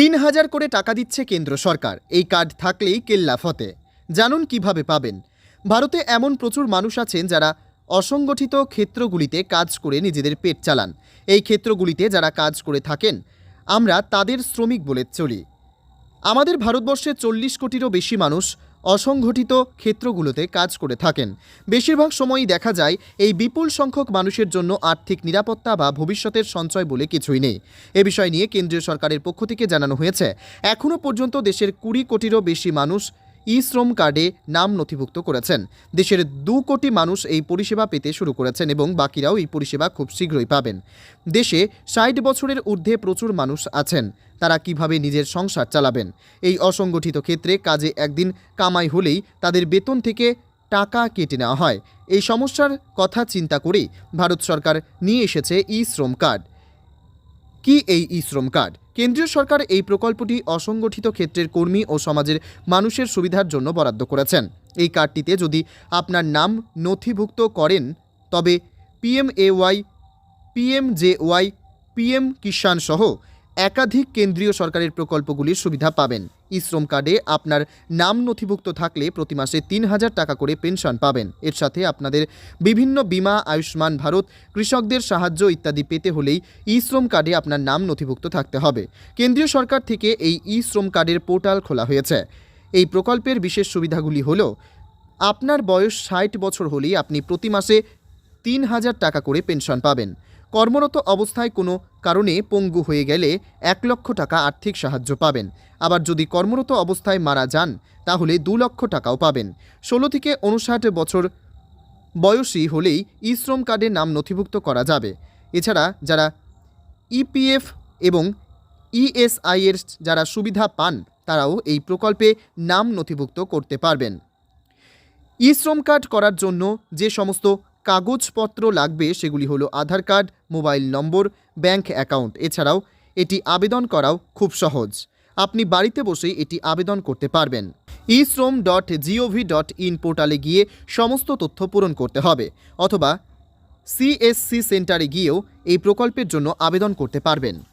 তিন হাজার করে টাকা দিচ্ছে কেন্দ্র সরকার। এই কার্ড থাকলেই কেল্লা ফতে। জানুন কীভাবে পাবেন। ভারতে এমন প্রচুর মানুষ আছেন যারা অসংগঠিত ক্ষেত্রগুলিতে কাজ করে নিজেদের পেট চালান। এই ক্ষেত্রগুলিতে যারা কাজ করে থাকেন, আমরা তাদের শ্রমিক বলে চলি। আমাদের ভারতবর্ষে চল্লিশ কোটিরও বেশি মানুষ অসংগঠিত ক্ষেত্রগুলোতে কাজ করে থাকেন। বেশিরভাগ সময়ই দেখা যায় এই বিপুল সংখ্যক মানুষের জন্য আর্থিক নিরাপত্তা বা ভবিষ্যতের সঞ্চয় বলে কিছুই নেই। এ বিষয় নিয়ে কেন্দ্রীয় সরকারের পক্ষ থেকে জানানো হয়েছে এখনও পর্যন্ত দেশের কুড়ি কোটিরও বেশি মানুষ ই শ্রম কার্ডে নাম নথিভুক্ত করেছেন। দেশের দু কোটি মানুষ এই পরিষেবা পেতে শুরু করেছেন এবং বাকিরাও এই পরিষেবা খুব শীঘ্রই পাবেন। দেশে ষাট বছরের ঊর্ধ্বে প্রচুর মানুষ আছেন। তারা কীভাবে নিজের সংসার চালাবেন? এই অসংগঠিত ক্ষেত্রে কাজে একদিন কামাই হলেই তাদের বেতন থেকে টাকা কেটে নেওয়া হয়। এই সমস্যার কথা চিন্তা করেই ভারত সরকার নিয়ে এসেছে ই শ্রম কার্ড। কি এই ই শ্রম কার্ড? কেন্দ্রীয় সরকার এই প্রকল্পটি অসংগঠিত ক্ষেত্রের কর্মী ও সমাজের মানুষের সুবিধার জন্য বরাদ্দ করেছেন। এই কার্ডটিতে যদি আপনার নাম নথিভুক্ত করেন, তবে পিএমএওয়াই পিএমজেওয়াই পিএম কিষাণ সহ একাধিক কেন্দ্রীয় সরকারের প্রকল্পগুলির সুবিধা পাবেন। ই শ্রম কার্ডে আপনার নাম নথিভুক্ত থাকলে প্রতি মাসে তিন হাজার টাকা করে পেনশন পাবেন। এর সাথে আপনাদের বিভিন্ন বিমা, আয়ুষ্মান ভারত, কৃষকদের সাহায্য ইত্যাদি পেতে হলেই ই শ্রম কার্ডে আপনার নাম নথিভুক্ত থাকতে হবে। কেন্দ্রীয় সরকার থেকে এই ই শ্রম কার্ডের পোর্টাল খোলা হয়েছে। এই প্রকল্পের বিশেষ সুবিধাগুলি হলো, আপনার বয়স ষাট বছর হলেই আপনি প্রতি মাসে তিন হাজার টাকা করে পেনশন পাবেন। কর্মরত অবস্থায় কোনো কারণে পঙ্গু হয়ে গেলে এক লক্ষ টাকা আর্থিক সাহায্য পাবেন। আবার যদি কর্মরত অবস্থায় মারা যান, তাহলে দু লক্ষ টাকাও পাবেন। ষোলো থেকে উনষাট বছর বয়সী হলেই ই শ্রম কার্ডে নাম নথিভুক্ত করা যাবে। এছাড়া যারা ইপিএফ এবং ইএসআই এর যারা সুবিধা পান, তারাও এই প্রকল্পে নাম নথিভুক্ত করতে পারবেন। ই শ্রম কার্ড করার জন্য যে সমস্ত কাগজপত্র লাগবে, সেগুলি হলো Aadhaar card, mobile number, bank account. এছাড়াও এটি আবেদন করাও খুব সহজ। আপনি বাড়িতে বসেই এটি আবেদন করতে পারবেন। ই শ্রম ডট জিওভি ডট ইন পোর্টালে গিয়ে সমস্ত তথ্য পূরণ করতে হবে, অথবা সিএসসি সেন্টারে গিয়েও এই প্রকল্পের জন্য আবেদন করতে পারবেন।